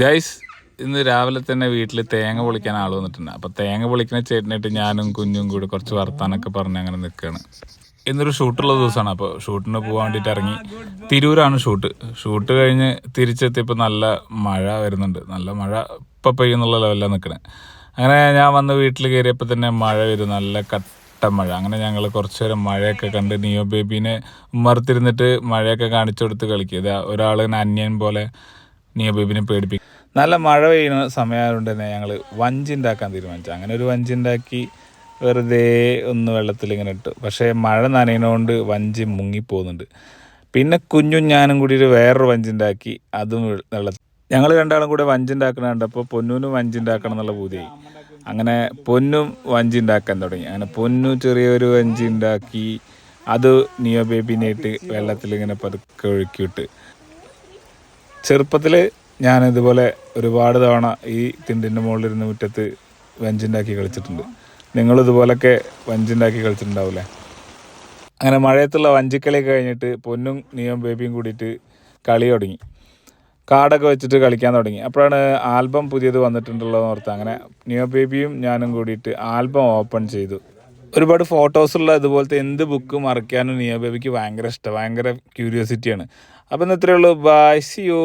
Guys ഇന്ന് രാവിലെ തന്നെ വീട്ടിൽ തേങ്ങ പൊളിക്കാൻ ആൾ വന്നിട്ടുണ്ട്. അപ്പോൾ തേങ്ങ പൊളിക്കുന്ന ചേട്ടനായിട്ട് ഞാനും കുഞ്ഞും കൂടി കുറച്ച് വർത്താനൊക്കെ പറഞ്ഞ് അങ്ങനെ നിൽക്കുകയാണ് ഇന്നൊരു ഷൂട്ടുള്ള ദിവസമാണ് അപ്പോൾ ഷൂട്ടിന് പോകാൻ വേണ്ടിയിട്ട് ഇറങ്ങി. തിരൂരാണ് ഷൂട്ട് ഷൂട്ട് കഴിഞ്ഞ് തിരിച്ചെത്തിയപ്പോൾ നല്ല മഴ വരുന്നുണ്ട്. നല്ല മഴ ഇപ്പം പെയ്യുന്നുള്ള ലെവലിലാണ് നിൽക്കണേ അങ്ങനെ ഞാൻ വന്ന് വീട്ടിൽ കയറിയപ്പോൾ തന്നെ മഴ വരും. നല്ല കട്ട മഴ. അങ്ങനെ ഞങ്ങൾ കുറച്ച് നേരം മഴയൊക്കെ കണ്ട് നിയോ ബേബീനെ ഉമ്മർത്തിരുന്നിട്ട് മഴയൊക്കെ കാണിച്ചു കൊടുത്ത് കളിക്കുക. ഒരാൾ അന്യൻ പോലെ നിയോ ബേബിനെ പേടിപ്പിക്കും നല്ല മഴ പെയ്യുന്ന സമയമായതുകൊണ്ട് തന്നെ ഞങ്ങൾ വഞ്ചി ഉണ്ടാക്കാൻ തീരുമാനിച്ചു. അങ്ങനെ ഒരു വഞ്ചിണ്ടാക്കി വെറുതെ ഒന്ന് വെള്ളത്തിൽ ഇങ്ങനെ ഇട്ടു. പക്ഷേ മഴ നനയുന്നതുകൊണ്ട് വഞ്ചി മുങ്ങിപ്പോകുന്നുണ്ട്. പിന്നെ കുഞ്ഞും ഞാനും കൂടി ഒരു വേറൊരു വഞ്ചിണ്ടാക്കി അതും വെള്ളത്തിൽ ഞങ്ങൾ രണ്ടാളും കൂടെ വഞ്ചി ഉണ്ടാക്കണ കണ്ടപ്പോൾ പൊന്നൂനും വഞ്ചിണ്ടാക്കണം എന്നുള്ള പൂതിയായി. അങ്ങനെ പൊന്നും വഞ്ചിണ്ടാക്കാൻ തുടങ്ങി. അങ്ങനെ പൊന്നു ചെറിയൊരു വഞ്ചി ഉണ്ടാക്കി അത് നിയോ ബേബിനായിട്ട് വെള്ളത്തിൽ ഇങ്ങനെ പതുക്കെ ഒഴുക്കിയിട്ട് ചെറുപ്പത്തിൽ ഞാൻ ഇതുപോലെ ഒരുപാട് തവണ ഈ തിണ്ടിന്റെ മുകളിലിരുന്ന് മുറ്റത്ത് വഞ്ചിണ്ടാക്കി കളിച്ചിട്ടുണ്ട്. നിങ്ങൾ ഇതുപോലൊക്കെ വഞ്ചുണ്ടാക്കി കളിച്ചിട്ടുണ്ടാവില്ലേ അങ്ങനെ മഴയത്തുള്ള വഞ്ചിക്കളി കഴിഞ്ഞിട്ട് പൊന്നും നീയും ബേബിയും കൂടിയിട്ട് കളി തുടങ്ങി. കാർഡൊക്കെ വെച്ചിട്ട് കളിക്കാൻ തുടങ്ങി. അപ്പോഴാണ് ആൽബം പുതിയത് വന്നിട്ടുണ്ടല്ലോ എന്ന് ഓർത്ത് അങ്ങനെ നിയോ ബേബിയും ഞാനും കൂടിയിട്ട് ആൽബം ഓപ്പൺ ചെയ്തു. ഒരുപാട് ഫോട്ടോസുള്ള ഇതുപോലത്തെ എന്ത് ബുക്ക് മറിക്കാനും നിയോബേബിക്ക് ഭയങ്കര ഇഷ്ടം ഭയങ്കര ക്യൂരിയോസിറ്റിയാണ് അപ്പം ഇന്ന് ഇത്രയേ ഉള്ളൂ. By C U